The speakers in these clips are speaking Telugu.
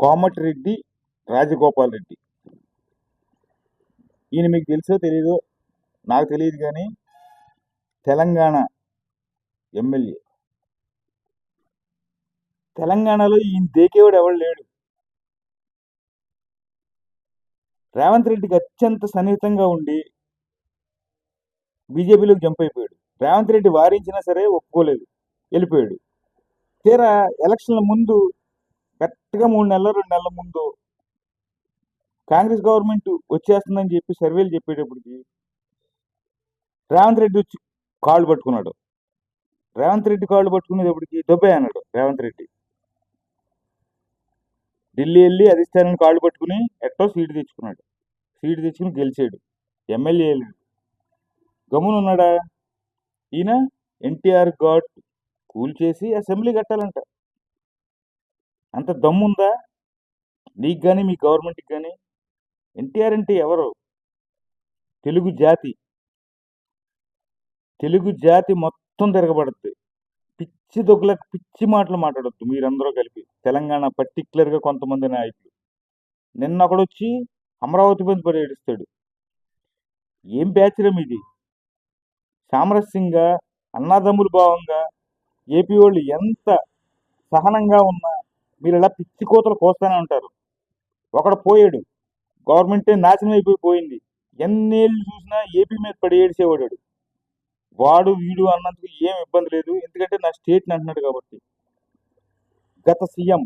కోమటిరెడ్డి రాజగోపాల్ రెడ్డి. ఈయన మీకు తెలుసో తెలీదో నాకు తెలియదు కానీ తెలంగాణ ఎమ్మెల్యే. తెలంగాణలో ఈయన దేకేవాడు ఎవడు లేడు. రేవంత్ రెడ్డికి అత్యంత సన్నిహితంగా ఉండి బీజేపీలోకి జంప్ అయిపోయాడు. రేవంత్ రెడ్డి వారించినా సరే ఒప్పుకోలేదు. వెళ్ళిపోయాడు. తీరా ఎలక్షన్ల ముందు కరెక్ట్గా మూడు నెలల రెండు నెలల ముందు కాంగ్రెస్ గవర్నమెంట్ వచ్చేస్తుందని చెప్పి సర్వేలు చెప్పేటప్పటికి రేవంత్ రెడ్డి వచ్చి కాళ్ళు పట్టుకున్నాడు. రేవంత్ రెడ్డి కాళ్ళు పట్టుకునేటప్పటికి దుబాయ్ అన్నాడు రేవంత్ రెడ్డి. ఢిల్లీ వెళ్ళి అధిష్టానాన్ని కాళ్ళు పట్టుకుని ఎట్టో సీటు తెచ్చుకున్నాడు. సీటు తెచ్చుకుని గెలిచాడు. ఎమ్మెల్యే వెళ్ళాడు గమ్మున ఉన్నాడా ఈయన ఎన్టీఆర్ ఘాట్ కూల్ చేసి అసెంబ్లీ కట్టాలంట. అంత దమ్ముందా? నీకు కానీ మీ గవర్నమెంట్కి కానీ ఎన్టీఆర్ అంటే ఎవరు? తెలుగు జాతి. తెలుగు జాతి మొత్తం తిరగబడుద్ది. పిచ్చి దొగ్గులకు పిచ్చి మాటలు మాట్లాడొద్దు మీరందరూ కలిపి. తెలంగాణ పర్టికులర్గా కొంతమంది నాయకులు. నిన్న ఒకడొచ్చి అమరావతి మీద పర్యటిస్తాడు ఏం బ్యాచరం ఇది? సామరస్యంగా అన్నదమ్ముల భావంగా ఏపీ వాళ్ళు ఎంత సహనంగా ఉన్నా మీరు ఇలా పిచ్చి కోతలు కోస్తూనే ఉంటారు. ఒకడు పోయాడు. గవర్నమెంటే నాశనం అయిపోయి పోయింది. ఎన్నేళ్ళు చూసినా ఏపీ మీద పడి ఏడిసేవాడాడు వాడు. వాడు వీడు అన్నందుకు ఏం ఇబ్బంది లేదు. ఎందుకంటే నా స్టేట్ని అంటున్నాడు కాబట్టి. గత సీఎం.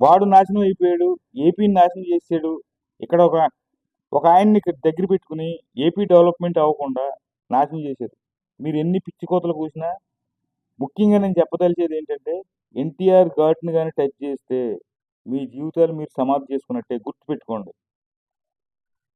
వాడు నాశనం అయిపోయాడు. ఏపీని నాశనం చేసాడు ఇక్కడ ఒక ఒక ఆయన్ని ఇక్కడ దగ్గర పెట్టుకుని ఏపీ డెవలప్మెంట్ అవ్వకుండా నాశనం చేశారు. మీరు ఎన్ని పిచ్చి కోతలు కూసినా ముఖ్యంగా నేను చెప్పదలిచేది ఏంటంటే ఎన్టీఆర్ ఘాట్ని కానీ టచ్ చేస్తే మీ జీవితాలు మీరు సమాధి చేసుకున్నట్టే గుర్తుపెట్టుకోండి.